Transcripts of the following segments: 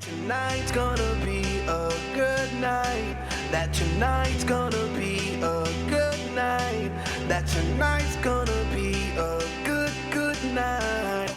Tonight's gonna be a good night. That tonight's gonna be a good night. That tonight's gonna be a.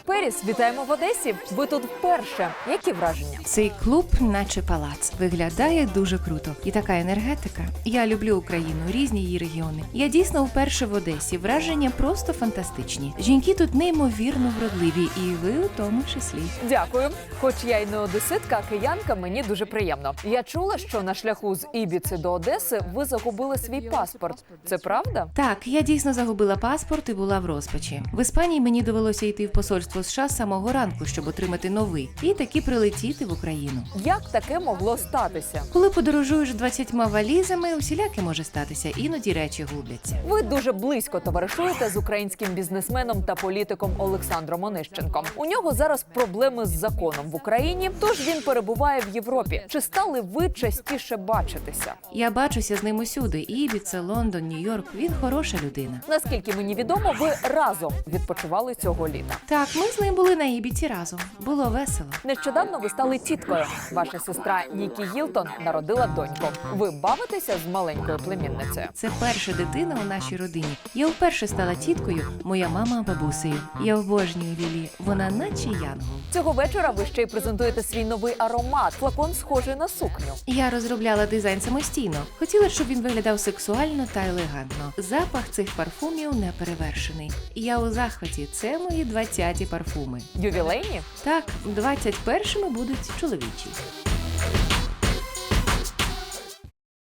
Періс, вітаємо в Одесі. Ви тут вперше. Які враження? Цей клуб, наче палац, виглядає дуже круто. І така енергетика. Я люблю Україну, різні її регіони. Я дійсно вперше в Одесі. Враження просто фантастичні. Жінки тут неймовірно вродливі, і ви у тому числі. Дякую. Хоч я й не одеситка, а киянка, мені дуже приємно. Я чула, що на шляху з Ібіци до Одеси ви загубили свій паспорт. Це правда? Так, я дійсно загубила паспорт і була в розпачі. В Іспанії мені довелося йти в посольство США з самого ранку, щоб отримати новий, і таки прилетіти в Україну. Як таке могло статися? Коли подорожуєш 20 валізами, усіляке може статися, іноді речі губляться. Ви дуже близько товаришуєте з українським бізнесменом та політиком Олександром Онищенком. У нього зараз проблеми з законом в Україні, тож він перебуває в Європі. Чи стали ви частіше бачитися? Я бачуся з ним усюди: Ібіца, Лондон, Нью-Йорк. Він хороша людина. Наскільки мені відомо, ви разом відпочивали цього літа. Так, ми з ним були на Ібіці разом. Було весело. Нещодавно ви стали тіткою. Ваша сестра Нікі Гілтон народила доньку. Ви бавитеся з маленькою племінницею. Це перша дитина у нашій родині. Я вперше стала тіткою, моя мама бабусею. Я обожнюю Лілі. Вона наче янгол. Цього вечора ви ще й презентуєте свій новий аромат. Флакон схожий на сукню. Я розробляла дизайн самостійно. Хотіла, щоб він виглядав сексуально та елегантно. Запах цих парфумів не перевершений. Я у захваті. Це мої 20-ті парфуми. Ювілейні? Так, 21-ми будуть чоловічі.